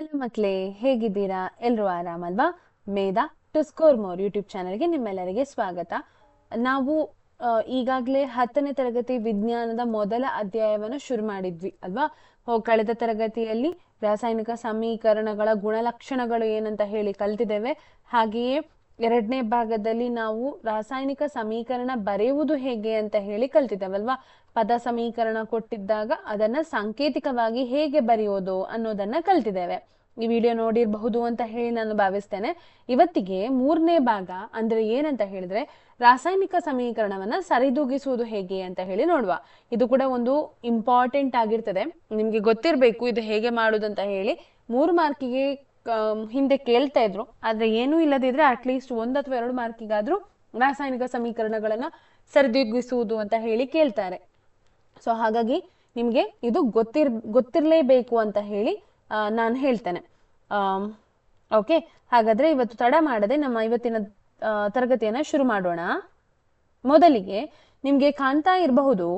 Hello ಮಕ್ಕಳೇ ಹೇಗಿದ್ದೀರಾ? ಎಲ್ಲರೂ ಆರಾಮಲ್ವಾ Medha to score more YouTube ಚಾನಲ್ಗೆ ನಿಮ್ಮೆಲ್ಲರಿಗೆ ಸ್ವಾಗತ. ನಾವು ಈಗಾಗಲೇ ಹತ್ತನೇ ತರಗತಿ ವಿಜ್ಞಾನದ ಮೊದಲ ಅಧ್ಯಾಯವನ್ನು ಶುರು ಮಾಡಿದ್ವಿ ಅಲ್ವಾ? ಕಳೆದ ತರಗತಿಯಲ್ಲಿ ರಾಸಾಯನಿಕ ಸಮೀಕರಣಗಳ ಗುಣಲಕ್ಷಣಗಳು ಏನಂತ ಹೇಳಿ ಕಲ್ತಿದ್ದೇವೆ. ಹಾಗೆಯೇ ಎರಡನೇ ಭಾಗದಲ್ಲಿ ನಾವು ರಾಸಾಯನಿಕ ಸಮೀಕರಣ ಬರೆಯುವುದು ಹೇಗೆ ಅಂತ ಹೇಳಿ ಕಲ್ತಿದ್ದೇವಲ್ವಾ? ಪದ ಸಮೀಕರಣ ಕೊಟ್ಟಿದ್ದಾಗ ಅದನ್ನ ಸಾಂಕೇತಿಕವಾಗಿ ಹೇಗೆ ಬರೆಯೋದು ಅನ್ನೋದನ್ನ ಕಲ್ತಿದ್ದೇವೆ. ಈ ವಿಡಿಯೋ ನೋಡಿರಬಹುದು ಅಂತ ಹೇಳಿ ನಾನು ಭಾವಿಸ್ತೇನೆ. ಇವತ್ತಿಗೆ ಮೂರನೇ ಭಾಗ ಅಂದ್ರೆ ಏನಂತ ಹೇಳಿದ್ರೆ ರಾಸಾಯನಿಕ ಸಮೀಕರಣವನ್ನ ಸರಿದೂಗಿಸುವುದು ಹೇಗೆ ಅಂತ ಹೇಳಿ ನೋಡುವ. ಇದು ಕೂಡ ಒಂದು ಇಂಪಾರ್ಟೆಂಟ್ ಆಗಿರ್ತದೆ. ನಿಮ್ಗೆ ಗೊತ್ತಿರಬೇಕು ಇದು ಹೇಗೆ ಮಾಡುದಂತ ಹೇಳಿ. ಮೂರು ಮಾರ್ಕಿಗೆ ಹಿಂದೆ ಕೇಳ್ತಾ ಇದ್ರು. ಆದ್ರೆ ಏನೂ ಇಲ್ಲದಿದ್ರೆ ಅಟ್ಲೀಸ್ಟ್ ಒಂದ್ ಅಥವಾ ಎರಡು ಮಾರ್ಕಿಗಾದ್ರೂ ರಾಸಾಯನಿಕ ಸಮೀಕರಣಗಳನ್ನ ಸರಿದೂಗಿಸುವುದು ಅಂತ ಹೇಳಿ ಕೇಳ್ತಾರೆ. ಸೊ ಹಾಗಾಗಿ ನಿಮ್ಗೆ ಇದು ಗೊತ್ತಿರ್, ಗೊತ್ತಿರಲೇಬೇಕು ಅಂತ ಹೇಳಿ ನಾನು ಹೇಳ್ತೇನೆ. ಓಕೆ ಹಾಗಾದ್ರೆ ಇವತ್ತು ತಡ ಮಾಡದೆ ನಮ್ಮ ಇವತ್ತಿನ ತರಗತಿಯನ್ನ ಶುರು ಮಾಡೋಣ. ಮೊದಲಿಗೆ ನಿಮ್ಗೆ ಕಾಣ್ತಾ ಇರಬಹುದು,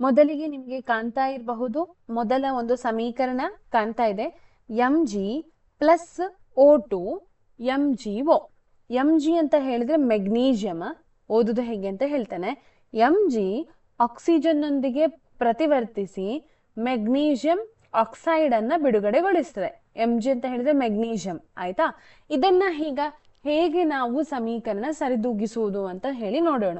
ಮೊದಲಿಗೆ ನಿಮ್ಗೆ ಕಾಣ್ತಾ ಇರಬಹುದು ಮೊದಲ ಒಂದು ಸಮೀಕರಣ ಕಾಣ್ತಾ ಇದೆ. G plus O two M G O M G ಅಂತ ಹೇಳಿದ್ರೆ ಮೆಗ್ನೀಷಿಯಮ್ ಓದುದು ಹೇಗೆ ಅಂತ ಹೇಳ್ತಾನೆ. ಎಂ ಜಿ ಆಕ್ಸಿಜನ್ನೊಂದಿಗೆ ಪ್ರತಿವರ್ತಿಸಿ ಮೆಗ್ನೀಷಿಯಂ ಆಕ್ಸೈಡ್ ಅನ್ನ ಬಿಡುಗಡೆಗೊಳಿಸ್ತದೆ. ಎಂ ಜಿ ಅಂತ ಹೇಳಿದ್ರೆ ಮೆಗ್ನೀಷಿಯಂ ಆಯ್ತಾ? ಇದನ್ನ ಈಗ ಹೇಗೆ ನಾವು ಸಮೀಕರಣ ಸರಿದೂಗಿಸುವುದು ಅಂತ ಹೇಳಿ ನೋಡೋಣ.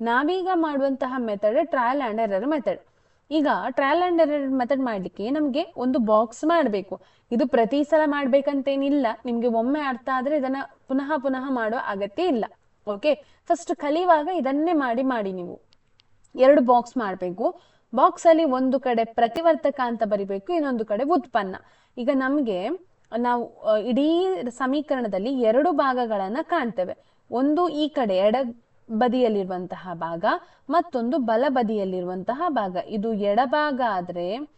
ನಾವೀಗ ಮಾಡುವಂತಹ method trial and error method ಈಗ ಟ್ರಯಲ್ ಅಂಡ್ ಎರರ್ ಮೆಥಡ್ ಮಾಡಲಿಕ್ಕೆ ನಮಗೆ ಒಂದು ಬಾಕ್ಸ್ ಮಾಡಬೇಕು. ಇದು ಪ್ರತಿ ಸಲ ಮಾಡಬೇಕಂತೇನಿಲ್ಲ. ನಿಮಗೆ ಒಮ್ಮೆ ಅರ್ಥ ಆದ್ರೆ ಇದನ್ನ ಪುನಃ ಪುನಃ ಮಾಡೋ ಅಗತ್ಯ ಇಲ್ಲ. ಓಕೆ ಫಸ್ಟ್ ಕಲಿಯುವಾಗ ಇದನ್ನೇ ಮಾಡಿ ಮಾಡಿ ನೀವು. ಎರಡು ಬಾಕ್ಸ್ ಮಾಡಬೇಕು. ಬಾಕ್ಸ್ ಅಲ್ಲಿ ಒಂದು ಕಡೆ ಪ್ರತಿವರ್ತಕ ಅಂತ ಬರಿಬೇಕು, ಇನ್ನೊಂದು ಕಡೆ ಉತ್ಪನ್ನ. ಈಗ ನಮಗೆ ನಾವು, ಇಡೀ ಸಮೀಕರಣದಲ್ಲಿ ಎರಡು ಭಾಗಗಳನ್ನ ಕಾಣ್ತೇವೆ. ಒಂದು ಈ ಕಡೆ ಎಡ ಬದಿಯಲ್ಲಿರುವಂತಹ ಭಾಗ, ಮತ್ತೊಂದು ಬಲ ಬದಿಯಲ್ಲಿರುವಂತಹ ಭಾಗ. ಇದು ಎಡಭಾಗ ಆದರೆ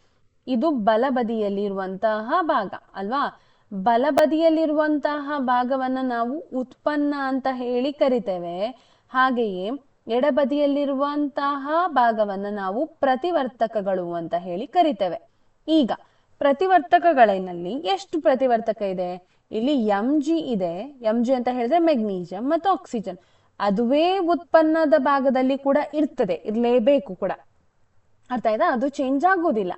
ಇದು ಬಲ ಬದಿಯಲ್ಲಿರುವಂತಹ ಭಾಗ, ಅಲ್ವಾ? ಬಲ ಬದಿಯಲ್ಲಿರುವಂತಹ ಭಾಗವನ್ನ ನಾವು ಉತ್ಪನ್ನ ಅಂತ ಹೇಳಿ ಕರಿತೇವೆ. ಹಾಗೆಯೇ ಎಡಬದಿಯಲ್ಲಿರುವಂತಹ ಭಾಗವನ್ನ ನಾವು ಪ್ರತಿವರ್ತಕಗಳು ಅಂತ ಹೇಳಿ ಕರಿತೇವೆ. ಈಗ ಪ್ರತಿವರ್ತಕಗಳಲ್ಲಿ ಎಷ್ಟು ಪ್ರತಿವರ್ತಕ ಇದೆ? ಇಲ್ಲಿ ಎಂ ಜಿ ಇದೆ. ಎಂ ಜಿ ಅಂತ ಹೇಳಿದ್ರೆ ಮೆಗ್ನೀಷಿಯಂ ಮತ್ತು ಆಕ್ಸಿಜನ್ ಅದುವೇ ಉತ್ಪನ್ನದ ಭಾಗದಲ್ಲಿ ಕೂಡ ಇರ್ತದೆ, ಇರಲೇಬೇಕು ಕೂಡ. ಅರ್ಥ ಆಯ್ತಾ? ಅದು ಚೇಂಜ್ ಆಗೋದಿಲ್ಲ.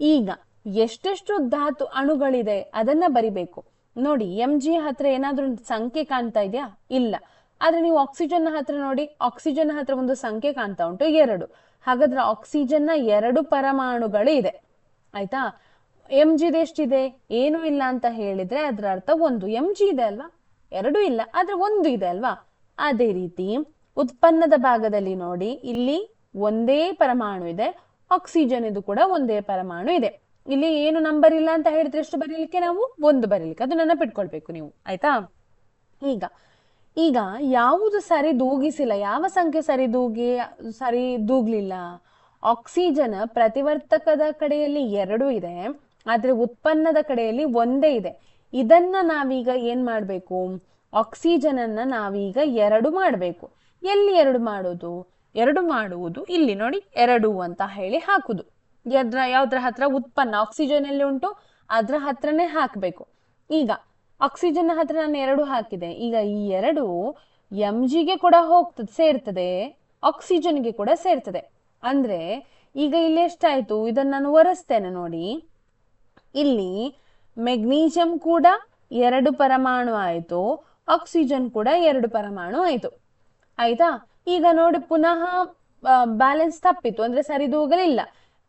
ಈಗ ಎಷ್ಟೆಷ್ಟು ಧಾತು ಅಣುಗಳಿದೆ ಅದನ್ನ ಬರಿಬೇಕು. ನೋಡಿ ಎಂ ಜಿ ಹತ್ರ ಏನಾದ್ರೂ ಸಂಖ್ಯೆ ಕಾಣ್ತಾ ಇದೆಯಾ? ಇಲ್ಲ. ಆದ್ರೆ ನೀವು ಆಕ್ಸಿಜನ್ ಹತ್ರ ನೋಡಿ ಆಕ್ಸಿಜನ್ ಹತ್ರ ಒಂದು ಸಂಖ್ಯೆ ಕಾಣ್ತಾ ಉಂಟು, ಎರಡು. ಹಾಗಾದ್ರೆ ಆಕ್ಸಿಜನ್ನ ಎರಡು ಪರಮಾಣುಗಳು ಇದೆ. ಆಯ್ತಾ? ಎಂ ಜಿ ಎಷ್ಟಿದೆ? ಏನು ಇಲ್ಲ ಅಂತ ಹೇಳಿದ್ರೆ ಅದರ ಅರ್ಥ ಒಂದು. ಎಂ ಜಿ ಇದೆ ಅಲ್ವಾ? ಎರಡು ಇಲ್ಲ. ಆದ್ರೆ ಒಂದು ಇದೆ ಅಲ್ವಾ? ಅದೇ ರೀತಿ ಉತ್ಪನ್ನದ ಭಾಗದಲ್ಲಿ ನೋಡಿ, ಇಲ್ಲಿ ಒಂದೇ ಪರಮಾಣು ಇದೆ ಆಕ್ಸಿಜನ್ ಇದು ಕೂಡ ಒಂದೇ ಪರಮಾಣು ಇದೆ. ಇಲ್ಲಿ ಏನು ನಂಬರ್ ಇಲ್ಲ ಅಂತ ಹೇಳಿದ್ರೆ ಎಷ್ಟು ಬರೀಲಿಕ್ಕೆ ನಾವು? ಒಂದು ಬರೀಲಿಕ್ಕೆ. ಅದು ನೆನಪಿಟ್ಕೊಳ್ಬೇಕು ನೀವು, ಆಯ್ತಾ? ಈಗ ಈಗ ಯಾವುದು ಸರಿ ದೂಗಿಸಿಲ್ಲ, ಯಾವ ಸಂಖ್ಯೆ ಸರಿ ದೂಗಿ, ಸರಿ ದೂಗ್ಲಿಲ್ಲ? ಆಕ್ಸಿಜನ್ ಪ್ರತಿವರ್ತಕದ ಕಡೆಯಲ್ಲಿ ಎರಡು ಇದೆ, ಆದ್ರೆ ಉತ್ಪನ್ನದ ಕಡೆಯಲ್ಲಿ ಒಂದೇ ಇದೆ. ಇದನ್ನ ನಾವೀಗ ಏನ್ ಮಾಡ್ಬೇಕು? ಆಕ್ಸಿಜನ್ ಅನ್ನ ನಾವೀಗ ಎರಡು ಮಾಡಬೇಕು. ಎಲ್ಲಿ ಎರಡು ಮಾಡೋದು ಎರಡು ಮಾಡುವುದು ಇಲ್ಲಿ ನೋಡಿ, ಎರಡು ಅಂತ ಹೇಳಿ ಹಾಕುದು. ಎದ್ರ, ಯಾವ್ದ್ರ ಹತ್ರ ಉತ್ಪನ್ನ ಆಕ್ಸಿಜನ್ ಎಲ್ಲಿ ಉಂಟು, ಅದ್ರ ಹತ್ರನೇ ಹಾಕಬೇಕು. ಈಗ ಆಕ್ಸಿಜನ್ ಹತ್ರ ನಾನು ಎರಡು ಹಾಕಿದೆ. ಈಗ ಈ ಎರಡು ಎಂ ಜಿಗೆ ಕೂಡ ಹೋಗ್ತದೆ ಸೇರ್ತದೆ ಆಕ್ಸಿಜನ್ಗೆ ಕೂಡ ಸೇರ್ತದೆ. ಅಂದ್ರೆ, ಈಗ ಇಲ್ಲಿ ಎಷ್ಟಾಯ್ತು? ಇದನ್ನ ನಾನು ಒರೆಸ್ತೇನೆ ನೋಡಿ. ಇಲ್ಲಿ ಮೆಗ್ನೀಷಿಯಂ ಕೂಡ ಎರಡು ಪರಮಾಣು ಆಯ್ತು. ಆಕ್ಸಿಜನ್ ಕೂಡ ಎರಡು ಪರಮಾಣು ಆಯಿತು. ಆಯ್ತಾ? ಈಗ ನೋಡಿ ಪುನಃ ಬ್ಯಾಲೆನ್ಸ್ ತಪ್ಪಿತು. ಅಂದ್ರೆ ಸರಿದೂಗಲಿಲ್ಲ.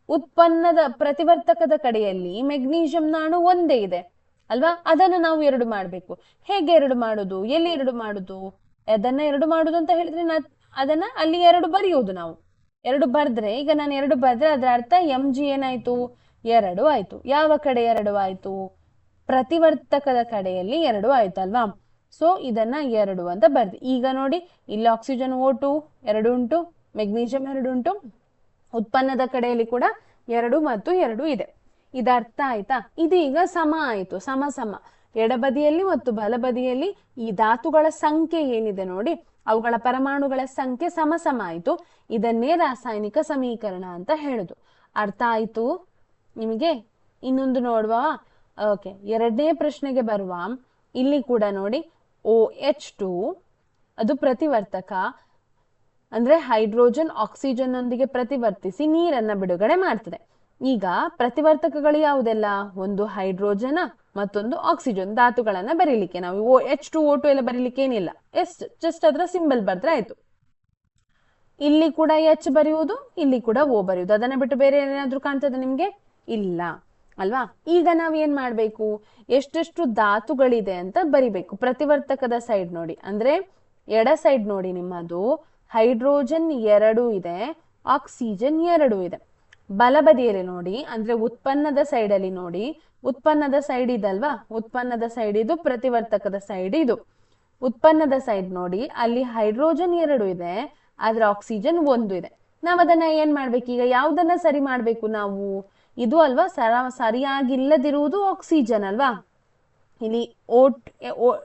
ಉತ್ಪನ್ನದ ಪ್ರತಿವರ್ತಕದ ಕಡೆಯಲ್ಲಿ ಮೆಗ್ನೀಷಿಯಂ ನಾಣು ಒಂದೇ ಇದೆ. ಅಲ್ವಾ? ಅದನ್ನ ನಾವು ಎರಡು ಮಾಡಬೇಕು. ಹೇಗೆ ಎರಡು ಮಾಡುದು? ಎಲ್ಲಿ ಎರಡು ಮಾಡುದು? ಅದನ್ನ ಎರಡು ಮಾಡುದು ಅಂತ ಹೇಳಿದ್ರೆ ಅದನ್ನ ಅಲ್ಲಿ ಎರಡು ಬರೆಯುವುದು ನಾವು. ಎರಡು ಬರೆದ್ರೆ, ಈಗ ನಾನು ಎರಡು ಬರೆದ್ರೆ ಅದರ ಅರ್ಥ ಎಂ ಜಿ ಏನಾಯ್ತು? ಎರಡು ಆಯ್ತು. ಯಾವ ಕಡೆ ಎರಡು ಆಯ್ತು? ಪ್ರತಿವರ್ತಕದ ಕಡೆಯಲ್ಲಿ ಎರಡು ಆಯ್ತು ಅಲ್ವಾ ಸೊ ಇದನ್ನ ಎರಡು ಅಂತ ಬರ್ದು ಈಗ ನೋಡಿ, ಇಲ್ಲಿ ಆಕ್ಸಿಜನ್ ಓಟು ಎರಡು ಉಂಟು ಮೆಗ್ನೀಷಿಯಂ ಎರಡು ಉಂಟು, ಉತ್ಪನ್ನದ ಕಡೆಯಲ್ಲಿ ಕೂಡ ಎರಡು ಮತ್ತು ಎರಡು ಇದೆ. ಇದರ್ಥ ಆಯ್ತಾ? ಇದು ಈಗ ಸಮ ಆಯ್ತು, ಸಮ ಸಮ. ಎಡಬದಿಯಲ್ಲಿ ಮತ್ತು ಬಲಬದಿಯಲ್ಲಿ ಈ ಧಾತುಗಳ ಸಂಖ್ಯೆ ಏನಿದೆ ನೋಡಿ, ಅವುಗಳ ಪರಮಾಣುಗಳ ಸಂಖ್ಯೆ ಸಮ ಸಮ ಆಯ್ತು. ಇದನ್ನೇ ರಾಸಾಯನಿಕ ಸಮೀಕರಣ ಅಂತ ಹೇಳುದು. ಅರ್ಥ ಆಯ್ತು? ನಿಮಗೆ? ಇನ್ನೊಂದು ನೋಡುವ? ಓಕೆ, ಎರಡನೇ ಪ್ರಶ್ನೆಗೆ ಬರುವ. ಇಲ್ಲಿ ಕೂಡ ನೋಡಿ ಓ ಎಚ್ ಟು ಅದು ಪ್ರತಿವರ್ತಕ, ಅಂದ್ರೆ ಹೈಡ್ರೋಜನ್ ಆಕ್ಸಿಜನ್ ನೊಂದಿಗೆ ಪ್ರತಿವರ್ತಿಸಿ ನೀರನ್ನ ಬಿಡುಗಡೆ ಮಾಡ್ತದೆ. ಈಗ ಪ್ರತಿವರ್ತಕಗಳು ಯಾವುದೆಲ್ಲ? ಒಂದು ಹೈಡ್ರೋಜನ್, ಮತ್ತೊಂದು ಆಕ್ಸಿಜನ್ ಧಾತುಗಳನ್ನು ಬರೀಲಿಕ್ಕೆ. ನಾವು O H two O two ಎಲ್ಲ ಬರೀಲಿಕ್ಕೆ ಏನಿಲ್ಲ. ಎಸ್ ಜಸ್ಟ್ ಅದರ ಸಿಂಬಲ್ ಬರೆದ್ರೆ ಆಯ್ತು. ಇಲ್ಲಿ ಕೂಡ ಎಚ್ ಬರೆಯುವುದು, ಇಲ್ಲಿ ಕೂಡ ಓ ಬರೆಯುವುದು. ಅದನ್ನ ಬಿಟ್ಟು ಬೇರೆ ಏನಾದ್ರೂ ಕಾಣ್ತದೆ ನಿಮ್ಗೆ? ಇಲ್ಲ. ಅಲ್ವಾ? ಈಗ ನಾವ್ ಏನ್ ಮಾಡ್ಬೇಕು? ಎಷ್ಟೆಷ್ಟು ಧಾತುಗಳಿದೆ ಅಂತ ಬರಿಬೇಕು. ಪ್ರತಿವರ್ತಕದ ಸೈಡ್ ನೋಡಿ. ಅಂದ್ರೆ ಎಡ ಸೈಡ್ ನೋಡಿ ನಿಮ್ಮದು. ಹೈಡ್ರೋಜನ್ ಎರಡು ಇದೆ. ಆಕ್ಸಿಜನ್ ಎರಡು ಇದೆ. ಬಲಬದಿಯಲ್ಲಿ ನೋಡಿ. ಅಂದ್ರೆ ಉತ್ಪನ್ನದ ಸೈಡ್ ಅಲ್ಲಿ ನೋಡಿ. ಉತ್ಪನ್ನದ ಸೈಡ್ ಇದಲ್ವಾ? ಉತ್ಪನ್ನದ ಸೈಡ್ ಇದು, ಪ್ರತಿವರ್ತಕದ ಸೈಡ್ ಇದು. ಉತ್ಪನ್ನದ ಸೈಡ್ ನೋಡಿ. ಅಲ್ಲಿ ಹೈಡ್ರೋಜನ್ ಎರಡು ಇದೆ. ಆದ್ರೆ ಆಕ್ಸಿಜನ್ ಒಂದು ಇದೆ. ನಾವ್ ಅದನ್ನ ಏನ್ ಮಾಡ್ಬೇಕು? ಈಗ ಯಾವ್ದನ್ನ ಸರಿ ಮಾಡ್ಬೇಕು ನಾವು? ಇದು ಅಲ್ವಾ? ಸರ, ಸರಿಯಾಗಿಲ್ಲದಿರುವುದು ಆಕ್ಸಿಜನ್ ಅಲ್ವಾ? ಇಲ್ಲಿ ಓಟ್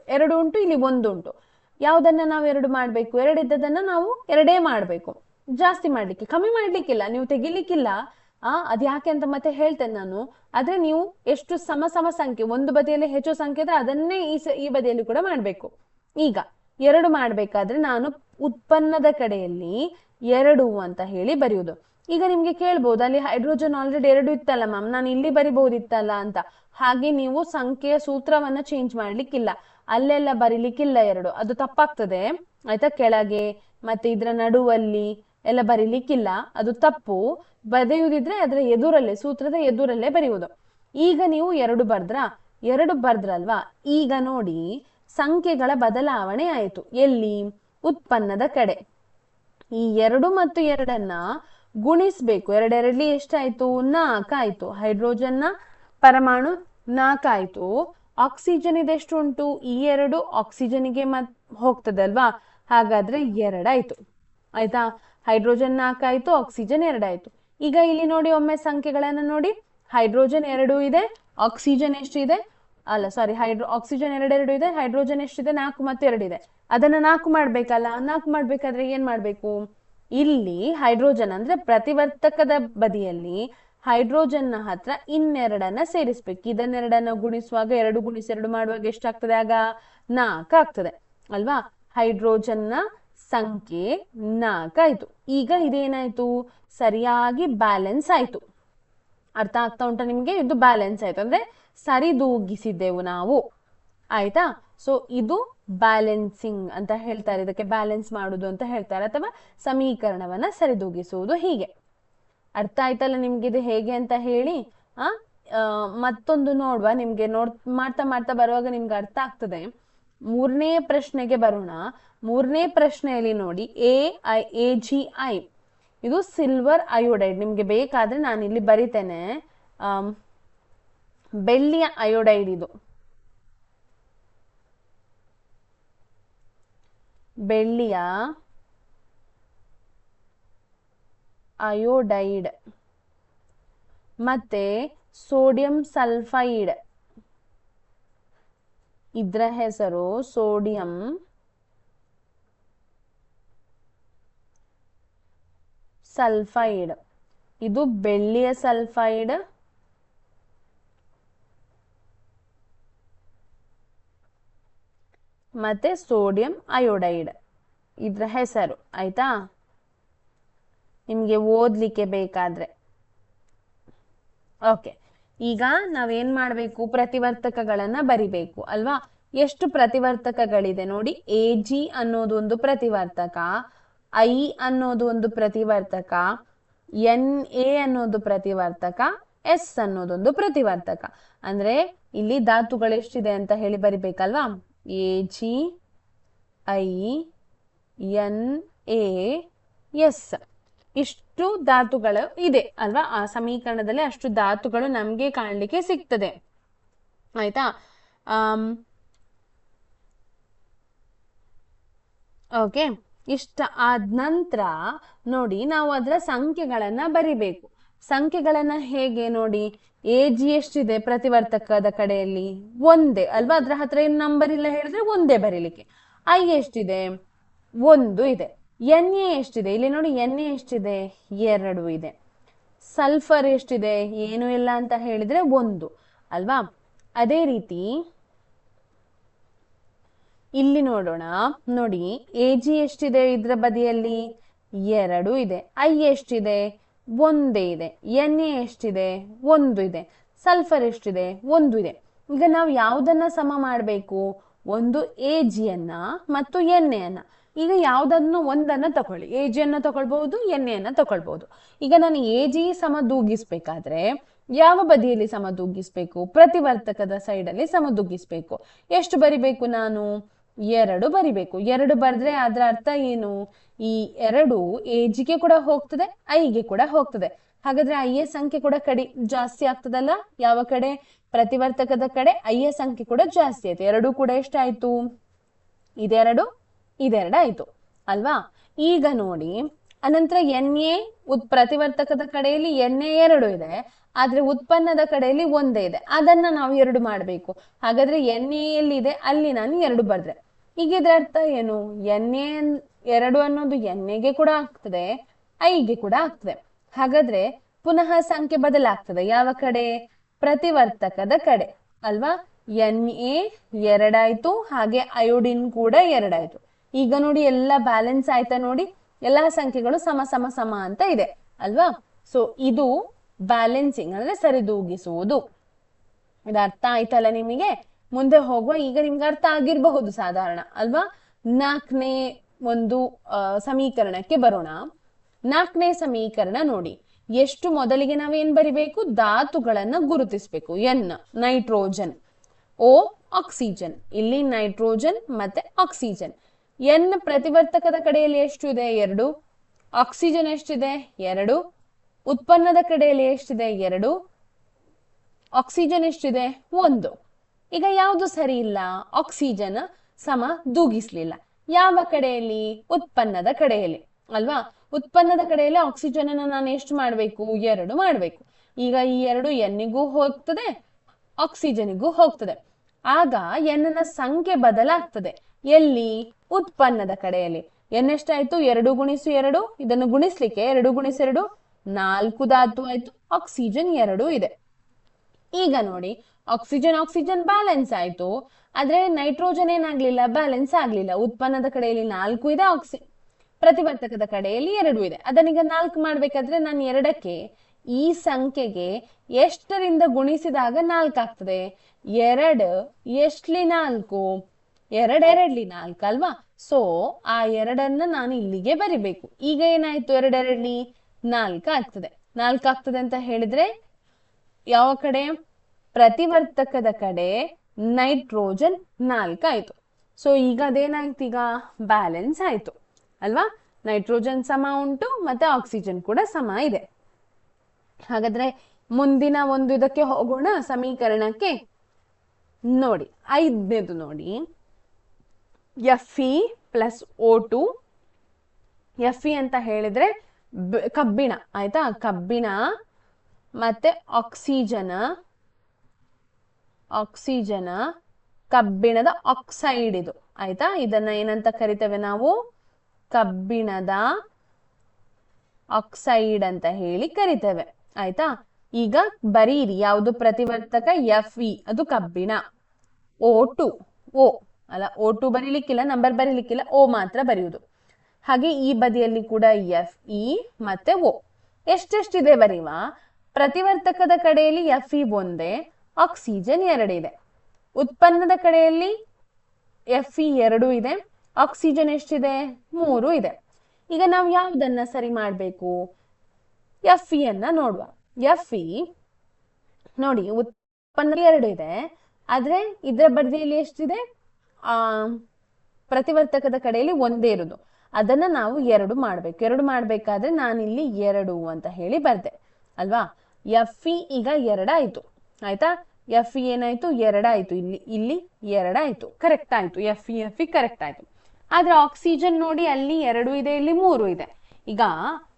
ಎರಡು ಉಂಟು, ಇಲ್ಲಿ ಒಂದು ಉಂಟು. ಯಾವ್ದನ್ನ ನಾವು ಎರಡು ಮಾಡಬೇಕು? ಎರಡಿದ್ದದನ್ನ ನಾವು ಎರಡೇ ಮಾಡಬೇಕು. ಜಾಸ್ತಿ ಮಾಡ್ಲಿಕ್ಕೆ, ಕಮ್ಮಿ ಮಾಡ್ಲಿಕ್ಕಿಲ್ಲ, ನೀವು ತೆಗಿಲಿಕ್ಕಿಲ್ಲ. ಆ, ಅದ್ ಯಾಕೆ ಅಂತ ಮತ್ತೆ ಹೇಳ್ತೇನೆ ನಾನು. ಆದ್ರೆ ನೀವು ಎಷ್ಟು ಸಮ ಸಮ ಸಂಖ್ಯೆ, ಒಂದು ಬದಿಯಲ್ಲಿ ಹೆಚ್ಚು ಸಂಖ್ಯೆ ಇದ್ರೆ ಅದನ್ನೇ ಈ ಈ ಬದಿಯಲ್ಲಿ ಕೂಡ ಮಾಡ್ಬೇಕು. ಈಗ, ಎರಡು ಮಾಡ್ಬೇಕಾದ್ರೆ ನಾನು ಉತ್ಪನ್ನದ ಕಡೆಯಲ್ಲಿ ಎರಡು ಅಂತ ಹೇಳಿ ಬರೆಯುವುದು. ಈಗ ನಿಮ್ಗೆ ಕೇಳ್ಬೋದು, ಅಲ್ಲಿ ಹೈಡ್ರೋಜನ್ ಆಲ್ರೆಡಿ ಎರಡು ಇತ್ತಲ್ಲ ಮ್ಯಾಮ್ ನಾನು ಇಲ್ಲಿ ಬರಿಬಹುದಿತ್ತಲ್ಲ ಅಂತ. ಹಾಗೆ ನೀವು ಸಂಖ್ಯೆಯ ಸೂತ್ರವನ್ನ ಚೇಂಜ್ ಮಾಡ್ಲಿಕ್ಕಿಲ್ಲ. ಅಲ್ಲೆಲ್ಲ ಬರಿಲಿಕ್ಕಿಲ್ಲ ಎರಡು. ಅದು ತಪ್ಪಾಗ್ತದೆ. ಆಯ್ತಾ? ಕೆಳಗೆ ಮತ್ತೆ ಇದ್ರ ನಡುವಲ್ಲಿ ಎಲ್ಲ ಬರಿಲಿಕ್ಕಿಲ್ಲ. ಅದು ತಪ್ಪು. ಬರೆಯುವುದಿದ್ರೆ ಅದರ ಎದುರಲ್ಲೇ, ಸೂತ್ರದ ಎದುರಲ್ಲೇ ಬರೆಯುವುದು. ಈಗ ನೀವು ಎರಡು ಬರ್ದ್ರ? ಎರಡು ಬರ್ದ್ರಲ್ವಾ? ಈಗ ನೋಡಿ, ಸಂಖ್ಯೆಗಳ ಬದಲಾವಣೆ ಆಯಿತು. ಎಲ್ಲಿ? ಉತ್ಪನ್ನದ ಕಡೆ. ಈ ಎರಡು ಮತ್ತು ಎರಡನ್ನ ಗುಣಿಸ್ಬೇಕು. ಎರಡೆರಡ್ಲಿ ಎಷ್ಟಾಯ್ತು? ನಾಲ್ಕಾಯ್ತು ಹೈಡ್ರೋಜನ್ನ ಪರಮಾಣು ನಾಲ್ಕಾಯ್ತು ಆಕ್ಸಿಜನ್ ಇದೆಷ್ಟು ಉಂಟು ಈ ಎರಡು ಆಕ್ಸಿಜನ್ಗೆ ಮತ್ ಹೋಗ್ತದಲ್ವಾ? ಹಾಗಾದ್ರೆ ಎರಡಾಯ್ತು. ಆಯ್ತಾ? ಹೈಡ್ರೋಜನ್ ನಾಲ್ಕಾಯ್ತು ಆಕ್ಸಿಜನ್ ಎರಡಾಯ್ತು. ಈಗ ಇಲ್ಲಿ ನೋಡಿ ಒಮ್ಮೆ ಸಂಖ್ಯೆಗಳನ್ನ ನೋಡಿ. ಹೈಡ್ರೋಜನ್ ಎರಡು ಇದೆ, ಆಕ್ಸಿಜನ್ ಎಷ್ಟಿದೆ? ಅಲ್ಲ ಸಾರಿ ಹೈಡ್ರೋ, ಆಕ್ಸಿಜನ್ ಎರಡೆರಡು ಇದೆ, ಹೈಡ್ರೋಜನ್ ಎಷ್ಟಿದೆ? ನಾಲ್ಕು ಮತ್ತು ಎರಡಿದೆ ಇದೆ ಅದನ್ನ ನಾಲ್ಕು ಮಾಡ್ಬೇಕಲ್ಲ? ನಾಲ್ಕು ಮಾಡ್ಬೇಕಾದ್ರೆ ಏನ್ ಮಾಡ್ಬೇಕು? ಇಲ್ಲಿ ಹೈಡ್ರೋಜನ್ ಅಂದ್ರೆ ಪ್ರತಿವರ್ತಕದ ಬದಿಯಲ್ಲಿ ಹೈಡ್ರೋಜನ್ನ ಹತ್ರ ಇನ್ನೆರಡನ್ನ ಸೇರಿಸ್ಬೇಕು. ಇದನ್ನೆರಡನ್ನ ಗುಣಿಸುವಾಗ ಎರಡು ಗುಣಿಸಿ ಎರಡು ಮಾಡುವಾಗ ಎಷ್ಟಾಗ್ತದೆ? ಆಗ ನಾಲ್ಕು ಆಗ್ತದೆ. ಅಲ್ವಾ? ಹೈಡ್ರೋಜನ್ನ ಸಂಖ್ಯೆ ನಾಲ್ಕಾಯ್ತು ಈಗ ಇದೇನಾಯ್ತು? ಸರಿಯಾಗಿ ಬ್ಯಾಲೆನ್ಸ್ ಆಯ್ತು. ಅರ್ಥ ಆಗ್ತಾ ಉಂಟಾ ನಿಮ್ಗೆ? ಇದು ಬ್ಯಾಲೆನ್ಸ್ ಆಯ್ತು. ಅಂದ್ರೆ ಸರಿದೂಗಿಸಿದ್ದೆವು ನಾವು. ಆಯ್ತಾ? ಸೊ ಇದು ಬ್ಯಾಲೆನ್ಸಿಂಗ್ ಅಂತ ಹೇಳ್ತಾರೆ. ಇದಕ್ಕೆ ಬ್ಯಾಲೆನ್ಸ್ ಮಾಡುದು ಅಂತ ಹೇಳ್ತಾರೆ. ಅಥವಾ ಸಮೀಕರಣವನ್ನ ಸರಿದೂಗಿಸುವುದು ಹೀಗೆ. ಅರ್ಥ ಆಯ್ತಲ್ಲ ನಿಮ್ಗೆ ಇದು ಹೇಗೆ ಅಂತ ಹೇಳಿ? ಆ ಮತ್ತೊಂದು ನೋಡುವ. ನಿಮ್ಗೆ ನೋಡ್, ಮಾಡ್ತಾ ಮಾಡ್ತಾ ಬರುವಾಗ ನಿಮ್ಗೆ ಅರ್ಥ ಆಗ್ತದೆ. ಮೂರನೇ ಪ್ರಶ್ನೆಗೆ ಬರೋಣ. ಮೂರನೇ ಪ್ರಶ್ನೆಯಲ್ಲಿ ನೋಡಿ. A I A G I ಇದು ಸಿಲ್ವರ್ ಅಯೋಡೈಡ್ ನಿಮ್ಗೆ ಬೇಕಾದ್ರೆ ನಾನು ಇಲ್ಲಿ ಬರಿತೇನೆ ಬೆಳ್ಳಿಯ ಅಯೋಡೈಡ್ ಇದು. ಬೆಳ್ಳಿಯ ಅಯೋಡೈಡ್ ಮತ್ತೆ ಸೋಡಿಯಂ ಸಲ್ಫೈಡ್. ಇದರ ಹೆಸರು ಸೋಡಿಯಂ ಸಲ್ಫೈಡ್. ಇದು ಬೆಳ್ಳಿಯ ಸಲ್ಫೈಡ್. ಮತ್ತೆ ಸೋಡಿಯಂ ಅಯೋಡೈಡ್. ಇದ್ರ ಹೆಸರು ಆಯಿತಾ? ನಿಮಗೆ ಓದ್ಲಿಕ್ಕೆ ಬೇಕಾದ್ರೆ. ಓಕೆ. ಈಗ ನಾವೇನ್ ಮಾಡಬೇಕು? ಪ್ರತಿವರ್ತಕಗಳನ್ನ ಬರಿಬೇಕು, ಅಲ್ವಾ? ಎಷ್ಟು ಪ್ರತಿವರ್ತಕಗಳಿದೆ ನೋಡಿ. ಎ, ಜಿ ಅನ್ನೋದು ಒಂದು ಪ್ರತಿವರ್ತಕ, ಐ ಅನ್ನೋದು ಒಂದು ಪ್ರತಿವರ್ತಕ, ಎನ್, ಎ ಅನ್ನೋದು ಪ್ರತಿವರ್ತಕ, ಎಸ್ ಅನ್ನೋದೊಂದು ಪ್ರತಿವರ್ತಕ. ಅಂದ್ರೆ ಇಲ್ಲಿ ಧಾತುಗಳು ಎಷ್ಟಿದೆ ಅಂತ ಹೇಳಿ ಬರಿಬೇಕಲ್ವಾ? A, G, I N A S. ಇಷ್ಟು ಧಾತುಗಳು ಇದೆ ಅಲ್ವಾ? ಆ ಸಮೀಕರಣದಲ್ಲಿ ಅಷ್ಟು ಧಾತುಗಳು ನಮಗೆ ಕಾಣಲಿಕ್ಕೆ ಸಿಗ್ತದೆ. ಆಯ್ತಾ? ಓಕೆ. ಇಷ್ಟ ಆದ ನಂತರ ನೋಡಿ ನಾವು ಅದರ ಸಂಖ್ಯೆಗಳನ್ನ ಬರಿಬೇಕು. ಸಂಖ್ಯೆಗಳನ್ನ ಹೇಗೆ ನೋಡಿ? ಎ ಜಿ ಎಷ್ಟಿದೆ ಪ್ರತಿವರ್ತಕದ ಕಡೆಯಲ್ಲಿ? ಒಂದೇ. ಅಲ್ವಾ? ಅದ್ರ ಹತ್ರ ಏನು ನಂಬರ್ ಇಲ್ಲ ಹೇಳಿದ್ರೆ ಒಂದೇ ಬರೀಲಿಕ್ಕೆ. ಐ ಎಷ್ಟಿದೆ? ಒಂದು ಇದೆ. ಎನ್ ಎ ಎಷ್ಟಿದೆ? ಇಲ್ಲಿ ನೋಡಿ ಎನ್ ಎ ಎಷ್ಟಿದೆ? ಎರಡು ಇದೆ. ಸಲ್ಫರ್ ಎಷ್ಟಿದೆ? ಏನು ಇಲ್ಲ ಅಂತ ಹೇಳಿದ್ರೆ ಒಂದು. ಅಲ್ವಾ? ಅದೇ ರೀತಿ ಇಲ್ಲಿ ನೋಡೋಣ. ನೋಡಿ ಎ ಜಿ ಎಷ್ಟಿದೆ ಇದ್ರ ಬದಿಯಲ್ಲಿ? ಎರಡು ಇದೆ. ಐ ಎಷ್ಟಿದೆ? ಒಂದೇ ಇದೆ. ಎನ್ ಎ ಎಷ್ಟಿದೆ? ಒಂದು ಇದೆ. ಸಲ್ಫರ್ ಎಷ್ಟಿದೆ? ಒಂದು ಇದೆ. ಈಗ ನಾವು ಯಾವುದನ್ನ ಸಮ ಮಾಡಬೇಕು? ಒಂದು ಎ ಜಿಯನ್ನ ಮತ್ತು ಎನ್ ಎನ್ನ ಈಗ ಯಾವುದನ್ನು ಒಂದನ್ನ ತಗೊಳ್ಳಿ. ಎ ಜಿಯನ್ನ ತಗೊಳ್ಬಹುದು ಎನ್ ಎನ್ನ ತಗೊಳ್ಬಹುದು. ಈಗ ನಾನು ಎ ಜಿ ಸಮ ದೂಗಿಸ್ಬೇಕಾದ್ರೆ ಯಾವ ಬದಿಯಲ್ಲಿ ಸಮ ದೂಗಿಸ್ಬೇಕು ಪ್ರತಿವರ್ತಕದ ಸೈಡಲ್ಲಿ ಸಮ ದೂಗಿಸ್ಬೇಕು ಎಷ್ಟು ಬರಿಬೇಕು ನಾನು? ಎರಡು ಬರಿಬೇಕು. ಎರಡು ಬರೆದ್ರೆ ಅದರ ಅರ್ಥ ಏನು? ಈ ಎರಡು ಏಜಿಗೆ ಕೂಡ ಹೋಗ್ತದೆ ಐಗೆ ಕೂಡ ಹೋಗ್ತದೆ. ಹಾಗಾದ್ರೆ ಐ ಎ ಸಂಖ್ಯೆ ಕೂಡ ಕಡಿ, ಜಾಸ್ತಿ ಆಗ್ತದಲ್ಲ? ಯಾವ ಕಡೆ? ಪ್ರತಿವರ್ತಕದ ಕಡೆ ಐ ಎ ಸಂಖ್ಯೆ ಕೂಡ ಜಾಸ್ತಿ ಆಯ್ತು. ಎರಡು ಕೂಡ ಎಷ್ಟಾಯ್ತು? ಇದೆರಡು? ಇದೆರಡು ಆಯ್ತು ಅಲ್ವಾ? ಈಗ ನೋಡಿ, ಅನಂತರ ಎನ್ ಎ ಉತ್ ಪ್ರತಿವರ್ತಕದ ಕಡೆಯಲ್ಲಿ ಎನ್ ಎ ಎರಡು ಇದೆ, ಆದ್ರೆ ಉತ್ಪನ್ನದ ಕಡೆಯಲ್ಲಿ ಒಂದೇ ಇದೆ. ಅದನ್ನ ನಾವು ಎರಡು ಮಾಡಬೇಕು. ಹಾಗಾದ್ರೆ ಎನ್ ಎಲ್ಲಿದೆ? ಅಲ್ಲಿ ನಾನು ಎರಡು ಬರ್ದ್ರೆ ಈಗ ಇದ್ರ ಅರ್ಥ ಏನು? ಎನ್ ಎ ಎರಡು ಅನ್ನೋದು ಎನ್ ಎಗೆ ಕೂಡ ಆಗ್ತದೆ, ಐಗೆ ಕೂಡ ಆಗ್ತದೆ. ಹಾಗಾದ್ರೆ ಪುನಃ ಸಂಖ್ಯೆ ಬದಲಾಗ್ತದೆ. ಯಾವ ಕಡೆ? ಪ್ರತಿವರ್ತಕದ ಕಡೆ. ಅಲ್ವಾ? ಎನ್ ಎ ಎರಡಾಯ್ತು, ಹಾಗೆ ಅಯೋಡಿನ್ ಕೂಡ ಎರಡಾಯ್ತು. ಈಗ ನೋಡಿ ಎಲ್ಲ ಬ್ಯಾಲೆನ್ಸ್ ಆಯ್ತಾ ನೋಡಿ? ಎಲ್ಲಾ ಸಂಖ್ಯೆಗಳು ಸಮ ಸಮ ಸಮ ಅಂತ ಇದೆ, ಅಲ್ವಾ? ಸೊ ಇದು ಬ್ಯಾಲೆನ್ಸಿಂಗ್ ಅಂದ್ರೆ ಸರಿದೂಗಿಸುವುದು. ಇದು ಅರ್ಥ ಆಯ್ತಲ್ಲ ನಿಮಗೆ? ಮುಂದೆ ಹೋಗುವ, ಈಗ ನಿಮ್ಗೆ ಅರ್ಥ ಆಗಿರಬಹುದು ಸಾಧಾರಣ, ಅಲ್ವಾ? ನಾಲ್ಕನೇ ಒಂದು ಸಮೀಕರಣಕ್ಕೆ ಬರೋಣ. ನಾಲ್ಕನೇ ಸಮೀಕರಣ ನೋಡಿ. ಎಷ್ಟು ಮೊದಲಿಗೆ ನಾವೇನ್ ಬರಿಬೇಕು? ಧಾತುಗಳನ್ನ ಗುರುತಿಸ್ಬೇಕು. N, nitrogen. O, oxygen. ಇಲ್ಲಿ ನೈಟ್ರೋಜನ್ ಮತ್ತೆ ಆಕ್ಸಿಜನ್. ಎನ್ ಪ್ರತಿವರ್ತಕದ ಕಡೆಯಲ್ಲಿ ಎಷ್ಟು ಇದೆ ಎರಡು. ಆಕ್ಸಿಜನ್ ಎಷ್ಟಿದೆ? ಎರಡು. ಉತ್ಪನ್ನದ ಕಡೆಯಲ್ಲಿ ಎಷ್ಟಿದೆ? ಎರಡು. ಆಕ್ಸಿಜನ್ ಎಷ್ಟಿದೆ? ಒಂದು. ಈಗ ಯಾವುದು ಸರಿ ಇಲ್ಲ? ಆಕ್ಸಿಜನ್ ಸಮ ದೂಗಿಸ್ಲಿಲ್ಲ. ಯಾವ ಕಡೆಯಲ್ಲಿ? ಉತ್ಪನ್ನದ ಕಡೆಯಲ್ಲಿ. ಅಲ್ವಾ? ಉತ್ಪನ್ನದ ಕಡೆಯಲ್ಲಿ ಆಕ್ಸಿಜನ್ ಅನ್ನ ನಾನು ಎಷ್ಟು ಮಾಡಬೇಕು? ಎರಡು ಮಾಡಬೇಕು. ಈಗ ಈ ಎರಡು ಎನ್ನಿಗೂ ಹೋಗ್ತದೆ ಆಕ್ಸಿಜನ್ಗೂ ಹೋಗ್ತದೆ. ಆಗ ಎನ್ನ ಸಂಖ್ಯೆ ಬದಲಾಗ್ತದೆ. ಎಲ್ಲಿ? ಉತ್ಪನ್ನದ ಕಡೆಯಲ್ಲಿ. ಎನ್ ಎಷ್ಟಾಯ್ತು ಎರಡು ಗುಣಿಸು ಎರಡು, ಇದನ್ನು ಗುಣಿಸ್ಲಿಕ್ಕೆ ಎರಡು ಗುಣಿಸು ಎರಡು, ನಾಲ್ಕು ಧಾತು ಆಯ್ತು. ಆಕ್ಸಿಜನ್ ಎರಡು ಇದೆ. ಈಗ ನೋಡಿ, ಆಕ್ಸಿಜನ್ ಆಕ್ಸಿಜನ್ ಬ್ಯಾಲೆನ್ಸ್ ಆಯ್ತು. ಆದ್ರೆ ನೈಟ್ರೋಜನ್ ಏನಾಗ್ಲಿಲ್ಲ? ಬ್ಯಾಲೆನ್ಸ್ ಆಗ್ಲಿಲ್ಲ. ಉತ್ಪನ್ನದ ಕಡೆಯಲ್ಲಿ ನಾಲ್ಕು ಇದೆ, ಆಕ್ಸಿ, ಪ್ರತಿವರ್ತಕದ ಕಡೆಯಲ್ಲಿ ಎರಡು ಇದೆ. ಅದನ್ನೀಗ ನಾಲ್ಕು ಮಾಡ್ಬೇಕಾದ್ರೆ ನಾನು ಎರಡಕ್ಕೆ ಈ ಸಂಖ್ಯೆಗೆ ಎಷ್ಟರಿಂದ ಗುಣಿಸಿದಾಗ ನಾಲ್ಕು ಆಗ್ತದೆ? ಎರಡು, ಎಷ್ಟ್ಲಿ ನಾಲ್ಕು? ಎರಡೆರಡ್ಲಿ ನಾಲ್ಕು ಅಲ್ವಾ? ಸೊ ಆ ಎರಡನ್ನ ನಾನು ಇಲ್ಲಿಗೆ ಬರಿಬೇಕು. ಈಗ ಏನಾಯ್ತು ಎರಡೆರಡ್ಲಿ ನಾಲ್ಕು ಆಗ್ತದೆ. ನಾಲ್ಕು ಆಗ್ತದೆ ಅಂತ ಹೇಳಿದ್ರೆ ಯಾವ ಕಡೆ? ಪ್ರತಿವರ್ತಕದ ಕಡೆ ನೈಟ್ರೋಜನ್ ನಾಲ್ಕು ಆಯ್ತು. ಸೊ ಈಗ ಅದೇನಾಯ್ತು? ಈಗ ಬ್ಯಾಲೆನ್ಸ್ ಆಯ್ತು. ಅಲ್ವಾ? ನೈಟ್ರೋಜನ್ ಸಮ ಉಂಟು ಮತ್ತೆ ಆಕ್ಸಿಜನ್ ಕೂಡ ಸಮ ಇದೆ. ಹಾಗಾದ್ರೆ ಮುಂದಿನ ಒಂದು ಇದಕ್ಕೆ ಹೋಗೋಣ, ಸಮೀಕರಣಕ್ಕೆ. ನೋಡಿ, ಐದನೇದು ನೋಡಿ. F E plus O two F E ಅಂತ ಹೇಳಿದ್ರೆ ಕಬ್ಬಿಣ, ಆಯ್ತಾ? ಕಬ್ಬಿಣ ಮತ್ತೆ ಆಕ್ಸಿಜನ್ ಆಕ್ಸಿಜನ್ ಕಬ್ಬಿಣದ ಆಕ್ಸೈಡ್ ಇದು, ಆಯ್ತಾ? ಇದನ್ನ ಏನಂತ ಕರಿತೇವೆ ನಾವು? ಕಬ್ಬಿಣದ ಆಕ್ಸೈಡ್ ಅಂತ ಹೇಳಿ ಕರಿತೇವೆ, ಆಯ್ತಾ? ಈಗ ಬರೀರಿ, ಯಾವುದು ಪ್ರತಿವರ್ತಕ? ಎಫ್ ಇ ಅದು ಕಬ್ಬಿಣ. O two, O. ಅಲ್ಲ ಓ ಟು ಬರೀಲಿಕ್ಕಿಲ್ಲ ನಂಬರ್ ಬರೀಲಿಕ್ಕಿಲ್ಲ ಓ ಮಾತ್ರ ಬರೆಯುವುದು ಹಾಗೆ ಈ ಬದಿಯಲ್ಲಿ ಕೂಡ ಎಫ್ ಇ ಮತ್ತೆ ಓ ಎಷ್ಟೆಷ್ಟಿದೆ ಬರೆಯುವ ಪ್ರತಿವರ್ತಕದ ಕಡೆಯಲ್ಲಿ ಎಫ್ ಇ ಒಂದೇ ಆಕ್ಸಿಜನ್ ಎರಡಿದೆ ಉತ್ಪನ್ನದ ಕಡೆಯಲ್ಲಿ ಎಫ್ ಇ ಎರಡು ಇದೆ ಆಕ್ಸಿಜನ್ ಎಷ್ಟಿದೆ? ಮೂರು ಇದೆ. ಈಗ ನಾವು ಯಾವುದನ್ನ ಸರಿ ಮಾಡಬೇಕು? ಎಫ್ ಇ ಅನ್ನ ನೋಡುವ. ಎಫ್ ಇ ನೋಡಿ ಉತ್ಪನ್ನ ಎರಡು ಇದೆ, ಆದ್ರೆ ಇದರ ಬದಿಯಲ್ಲಿ ಎಷ್ಟಿದೆ? ಆ, ಪ್ರತಿವರ್ತಕದ ಕಡೆಯಲ್ಲಿ ಒಂದೇ ಇರುದು. ಅದನ್ನ ನಾವು ಎರಡು ಮಾಡ್ಬೇಕು. ಎರಡು ಮಾಡ್ಬೇಕಾದ್ರೆ ನಾನಿಲ್ಲಿ ಎರಡು ಅಂತ ಹೇಳಿ ಬರ್ದೆ. ಅಲ್ವಾ? ಎಫ್ ಇ ಈಗ ಎರಡಾಯ್ತು. ಆಯ್ತಾ? ಎಫ್ ಇ ಏನಾಯ್ತು? ಎರಡಾಯ್ತು. ಇಲ್ಲಿ ಇಲ್ಲಿ ಎರಡಾಯ್ತು. ಕರೆಕ್ಟ್ ಆಯ್ತು. F E F E correct ಆಯ್ತು. ಆದ್ರೆ ಆಕ್ಸಿಜನ್ ನೋಡಿ ಅಲ್ಲಿ ಎರಡು ಇದೆ, ಇಲ್ಲಿ ಮೂರು ಇದೆ. ಈಗ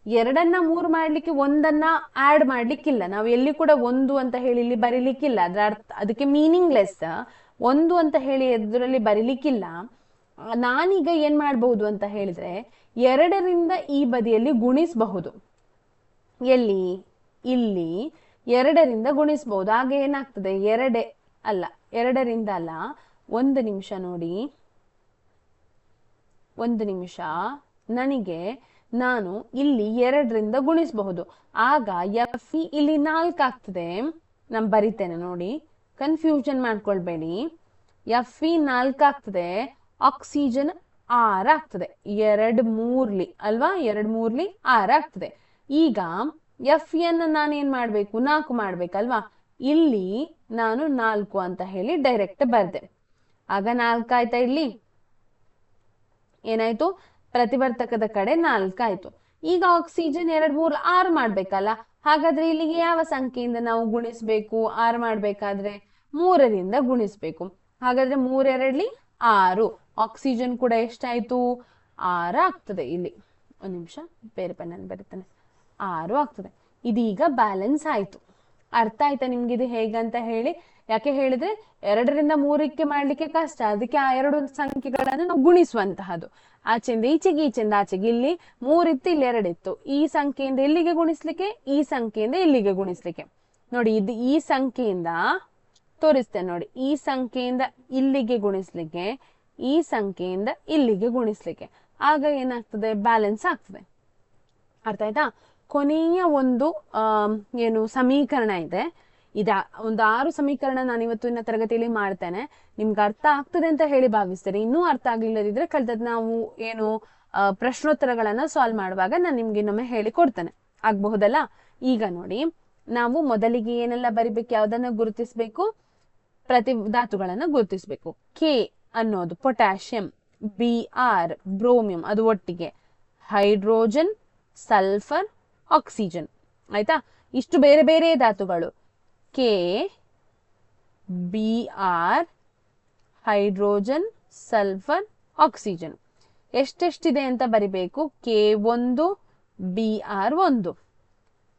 ಎರಡನ್ನ ಮೂರು ಮಾಡ್ಲಿಕ್ಕೆ ಒಂದನ್ನ ಆಡ್ ಮಾಡ್ಲಿಕ್ಕಿಲ್ಲ. ನಾವು ಎಲ್ಲಿ ಕೂಡ ಒಂದು ಅಂತ ಹೇಳಿ ಇಲ್ಲಿ ಬರೀಲಿಕ್ಕಿಲ್ಲ. ಅದ್ರ ಅರ್ಥ, ಅದಕ್ಕೆ ಮೀನಿಂಗ್ಲೆಸ್ ಒಂದು ಅಂತ ಹೇಳಿ ಎದುರಲ್ಲಿ ಬರೀಲಿಕ್ಕಿಲ್ಲ. ನಾನೀಗ ಏನ್ ಮಾಡಬಹುದು ಅಂತ ಹೇಳಿದ್ರೆ ಎರಡರಿಂದ ಈ ಬದಿಯಲ್ಲಿ ಗುಣಿಸಬಹುದು. ಎಲ್ಲಿ? ಇಲ್ಲಿ. ಎರಡರಿಂದ ಗುಣಿಸಬಹುದು. ಆಗ ಏನಾಗ್ತದೆ? ಎರಡೆ ಅಲ್ಲ, ಎರಡರಿಂದ ಅಲ್ಲ, ಒಂದು ನಿಮಿಷ ನೋಡಿ. ಒಂದು ನಿಮಿಷ. ನನಗೆ ನಾನು ಇಲ್ಲಿ ಎರಡರಿಂದ ಗುಣಿಸಬಹುದು. ಆಗ ಎಫ್ ಇ ಇಲ್ಲಿ ನಾಲ್ಕಾಗ್ತದೆ. ನಾನು ಬರಿತೇನೆ ನೋಡಿ. ಕನ್ಫ್ಯೂಷನ್ ಮಾಡ್ಕೊಳ್ಬೇಡಿ. ಎಫ್ ಇ ನಾಲ್ಕು ಆಗ್ತದೆ. ಆಕ್ಸಿಜನ್ ಆರ್ ಆಗ್ತದೆ. ಎರಡ್ ಮೂರ್ಲಿ ಅಲ್ವಾ? ಎರಡ್ ಮೂರ್ಲಿ ಆರ್ ಆಗ್ತದೆ. ಈಗ ಎಫ್ ಎನ್ ನಾನು ಏನ್ ಮಾಡ್ಬೇಕು? ನಾಲ್ಕು ಮಾಡ್ಬೇಕಲ್ವಾ? ಇಲ್ಲಿ ನಾನು ನಾಲ್ಕು ಅಂತ ಹೇಳಿ ಡೈರೆಕ್ಟ್ ಬರ್ದೆ. ಆಗ ನಾಲ್ಕು ಆಯ್ತಾ ಇಲ್ಲಿ? ಏನಾಯ್ತು? ಪ್ರತಿವರ್ತಕದ ಕಡೆ ನಾಲ್ಕಾಯ್ತು ಈಗ ಆಕ್ಸಿಜನ್ ಎರಡ್ ಮೂರ್ ಆರು ಮಾಡ್ಬೇಕಲ್ಲ? ಹಾಗಾದ್ರೆ ಇಲ್ಲಿಗೆ ಯಾವ ಸಂಖ್ಯೆಯಿಂದ ನಾವು ಗುಣಿಸ್ಬೇಕು? ಆರು ಮಾಡ್ಬೇಕಾದ್ರೆ ಮೂರರಿಂದ ಗುಣಿಸ್ಬೇಕು. ಹಾಗಾದ್ರೆ ಮೂರೆರಡ್ಲಿ ಆರು. ಆಕ್ಸಿಜನ್ ಕೂಡ ಎಷ್ಟಾಯ್ತು? ಆರು ಆಗ್ತದೆ ಇಲ್ಲಿ. ಒಂದ್ ನಿಮಿಷ, ಬೇರೆ ಪೆನ್ನಲ್ಲಿ ಬರೀತಾನೆ. ಆರು ಆಗ್ತದೆ. ಇದೀಗ ಬ್ಯಾಲೆನ್ಸ್ ಆಯ್ತು. ಅರ್ಥ ಆಯ್ತಾ ನಿಮ್ಗೆ ಇದು ಹೇಗಂತ ಹೇಳಿ? ಯಾಕೆ ಹೇಳಿದ್ರೆ ಎರಡರಿಂದ ಮೂರಕ್ಕೆ ಮಾಡ್ಲಿಕ್ಕೆ ಕಷ್ಟ. ಅದಕ್ಕೆ ಆ ಎರಡು ಸಂಖ್ಯೆಗಳನ್ನು ನಾವು ಗುಣಿಸುವಂತಹದ್ದು. ಆಚೆಯಿಂದ ಈಚೆಗೆ, ಈಚೆಯಿಂದ ಆಚೆಗೆ. ಇಲ್ಲಿ ಮೂರಿತ್ತು, ಇಲ್ಲಿ ಎರಡಿತ್ತು. ಈ ಸಂಖ್ಯೆಯಿಂದ ಇಲ್ಲಿಗೆ ಗುಣಿಸ್ಲಿಕ್ಕೆ? ಈ ಸಂಖ್ಯೆಯಿಂದ ಇಲ್ಲಿಗೆ ಗುಣಿಸ್ಲಿಕ್ಕೆ. ನೋಡಿ, ಇದು ಈ ಸಂಖ್ಯೆಯಿಂದ ತೋರಿಸ್ತೇನೆ ನೋಡಿ. ಈ ಸಂಖ್ಯೆಯಿಂದ ಇಲ್ಲಿಗೆ ಗುಣಿಸ್ಲಿಕ್ಕೆ, ಈ ಸಂಖ್ಯೆಯಿಂದ ಇಲ್ಲಿಗೆ ಗುಣಿಸ್ಲಿಕ್ಕೆ. ಆಗ ಏನಾಗ್ತದೆ? ಬ್ಯಾಲೆನ್ಸ್ ಆಗ್ತದೆ. ಅರ್ಥ ಆಯ್ತಾ? ಕೊನೆಯ ಒಂದು ಏನು ಸಮೀಕರಣ ಇದೆ. ಇದ, ಒಂದು ಆರು ಸಮೀಕರಣ ನಾನು ಇವತ್ತು ಇನ್ನ ತರಗತಿಯಲ್ಲಿ ಮಾಡ್ತೇನೆ. ನಿಮ್ಗೆ ಅರ್ಥ ಆಗ್ತದೆ ಅಂತ ಹೇಳಿ ಭಾವಿಸ್ತೇನೆ. ಇನ್ನೂ ಅರ್ಥ ಆಗ್ಲಿಲ್ಲದಿದ್ರೆ ಕಳೆದ ನಾವು ಏನು ಪ್ರಶ್ನೋತ್ತರಗಳನ್ನ ಸಾಲ್ವ್ ಮಾಡುವಾಗ ನಾನು ನಿಮ್ಗೆ ಇನ್ನೊಮ್ಮೆ ಹೇಳಿ ಕೊಡ್ತೇನೆ. ಆಗ್ಬಹುದಲ್ಲ? ಈಗ ನೋಡಿ, ನಾವು ಮೊದಲಿಗೆ ಏನೆಲ್ಲ ಬರಿಬೇಕು, ಯಾವ್ದನ್ನ ಗುರುತಿಸ್ಬೇಕು? ಪ್ರತಿ ಧಾತುಗಳನ್ನ ಗುರುತಿಸ್ಬೇಕು. ಕೆ ಅನ್ನೋದು ಪೊಟ್ಯಾಷಿಯಂ ಬಿ ಆರ್ ಬ್ರೋಮಿಯಂ ಅದು ಒಟ್ಟಿಗೆ. Hydrogen sulphur oxygen. ಆಯ್ತಾ? ಇಷ್ಟು ಬೇರೆ ಬೇರೆ ಧಾತುಗಳು. K B R hydrogen, sulphur, oxygen. ಎಷ್ಟೆಷ್ಟಿದೆ ಅಂತ ಬರಿಬೇಕು? ಕೆ ಒಂದು ಬಿ ಆರ್ ಒಂದು.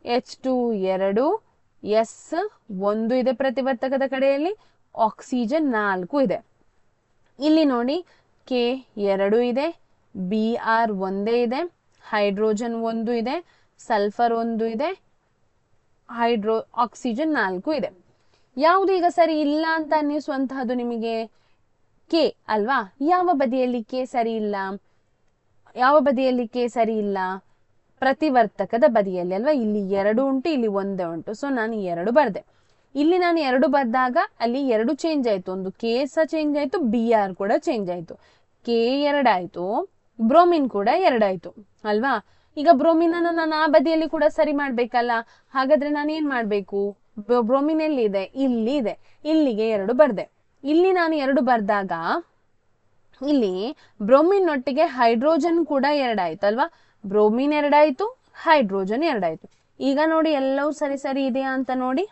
ಎಚ್ ಟು ಎರಡು ಎಸ್ ಒಂದು ಇದೆ ಪ್ರತಿವರ್ತಕದ ಕಡೆಯಲ್ಲಿ, ಆಕ್ಸಿಜನ್ ನಾಲ್ಕು ಇದೆ. ಇಲ್ಲಿ ನೋಡಿ ಕೆ ಎರಡು ಇದೆ ಬಿ ಆರ್ ಒಂದೇ ಇದೆ, ಹೈಡ್ರೋಜನ್ ಒಂದು ಇದೆ ಸಲ್ಫರ್ ಒಂದು ಇದೆ ಹೈಡ್ರೋ ಆಕ್ಸಿಜನ್ ನಾಲ್ಕು ಇದೆ. ಯಾವುದು ಈಗ ಸರಿ ಇಲ್ಲ ಅಂತ ಅನ್ನಿಸುವಂತಹದ್ದು ನಿಮಗೆ ಕೆ ಅಲ್ವಾ? ಯಾವ ಬದಿಯಲ್ಲಿ ಕೆ ಸರಿ ಇಲ್ಲ? ಯಾವ ಬದಿಯಲ್ಲಿ ಕೆ ಸರಿ ಇಲ್ಲ? ಪ್ರತಿವರ್ತಕದ ಬದಿಯಲ್ಲಿ ಅಲ್ವಾ? ಇಲ್ಲಿ ಎರಡು ಉಂಟು, ಇಲ್ಲಿ ಒಂದೇ ಉಂಟು. ಸೊ ನಾನು ಎರಡು ಬರ್ದೆ. ಇಲ್ಲಿ ನಾನು ಎರಡು ಬರ್ದಾಗ ಅಲ್ಲಿ ಎರಡು ಚೇಂಜ್ ಆಯ್ತು. ಒಂದು ಕೆ ಸಹ ಚೇಂಜ್ ಆಯ್ತು ಬಿ ಆರ್ ಕೂಡ ಚೇಂಜ್ ಆಯ್ತು. ಕೆ ಎರಡಾಯಿತು ಬ್ರೋಮಿನ್ ಕೂಡ ಎರಡಾಯಿತು ಅಲ್ವಾ? ಈಗ ಬ್ರೋಮಿನ್ ಅನ್ನು ನಾನು ಆ ಬದಿಯಲ್ಲಿ ಕೂಡ ಸರಿ ಮಾಡ್ಬೇಕಲ್ಲ? ಹಾಗಾದ್ರೆ ನಾನು ಏನ್ ಮಾಡ್ಬೇಕು? ಬ್ರೋಮಿನ್ ಎಲ್ಲಿ ಇದೆ ಇಲ್ಲಿ ಇದೆ ಇಲ್ಲಿಗೆ ಎರಡು ಬರ್ದೆ. ಇಲ್ಲಿ ನಾನು ಎರಡು ಬರ್ದಾಗ, ಇಲ್ಲಿ ಬ್ರೋಮಿನ್ ಒಟ್ಟಿಗೆ ಹೈಡ್ರೋಜನ್ ಕೂಡ ಎರಡಾಯ್ತು ಅಲ್ವಾ ಬ್ರೋಮಿನ್ ಎರಡಾಯ್ತು, ಹೈಡ್ರೋಜನ್ ಎರಡಾಯ್ತು. ಈಗ ನೋಡಿ ಎಲ್ಲವೂ ಸರಿ ಸರಿ ಇದೆಯಾ ಅಂತ ನೋಡಿ.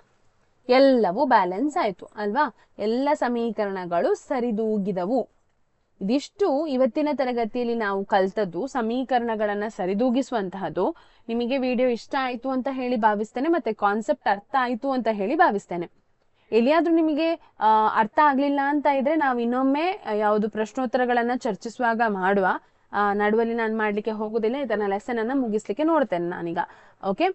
ಎಲ್ಲವೂ ಬ್ಯಾಲೆನ್ಸ್ ಆಯ್ತು ಅಲ್ವಾ? ಎಲ್ಲ ಸಮೀಕರಣಗಳು ಸರಿದೂಗಿದವು. ಇದಿಷ್ಟು ಇವತ್ತಿನ ತರಗತಿಯಲ್ಲಿ ನಾವು ಕಲ್ತದ್ದು, ಸಮೀಕರಣಗಳನ್ನ ಸರಿದೂಗಿಸುವಂತಹದ್ದು. ನಿಮಗೆ ವಿಡಿಯೋ ಇಷ್ಟ ಆಯ್ತು ಅಂತ ಹೇಳಿ ಭಾವಿಸ್ತೇನೆ, ಮತ್ತೆ ಕಾನ್ಸೆಪ್ಟ್ ಅರ್ಥ ಆಯ್ತು ಅಂತ ಹೇಳಿ ಭಾವಿಸ್ತೇನೆ. ಎಲ್ಲಿಯಾದ್ರೂ ನಿಮಗೆ ಅರ್ಥ ಆಗ್ಲಿಲ್ಲ ಅಂತ ಇದ್ರೆ ನಾವು ಇನ್ನೊಮ್ಮೆ ಯಾವುದು ಪ್ರಶ್ನೋತ್ತರಗಳನ್ನ ಚರ್ಚಿಸುವಾಗ ಮಾಡುವ ನಡುವಲ್ಲಿ ನಾನು ಮಾಡಲಿಕ್ಕೆ ಹೋಗೋದಿಲ್ಲ, ಇದನ್ನ ಲೆಸನ್ ಅನ್ನ ಮುಗಿಸ್ಲಿಕ್ಕೆ ನೋಡ್ತೇನೆ ನಾನೀಗ. ಓಕೆ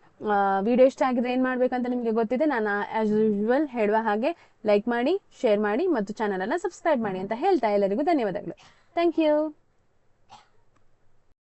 ವಿಡಿಯೋ ಇಷ್ಟ ಆಗಿದ್ರೆ ಏನ್ ಮಾಡ್ಬೇಕಂತ ನಿಮಗೆ ಗೊತ್ತಿದೆ, ನಾನು ಆಸ್ ಯೂಶುವಲ್ ಹೇಳುವ ಹಾಗೆ ಲೈಕ್ ಮಾಡಿ ಶೇರ್ ಮಾಡಿ, ಮತ್ತು ಚಾನಲನ್ನು ಸಬ್ಸ್ಕ್ರೈಬ್ ಮಾಡಿ ಅಂತ ಹೇಳ್ತಾ ಎಲ್ಲರಿಗೂ ಧನ್ಯವಾದಗಳು. Thank you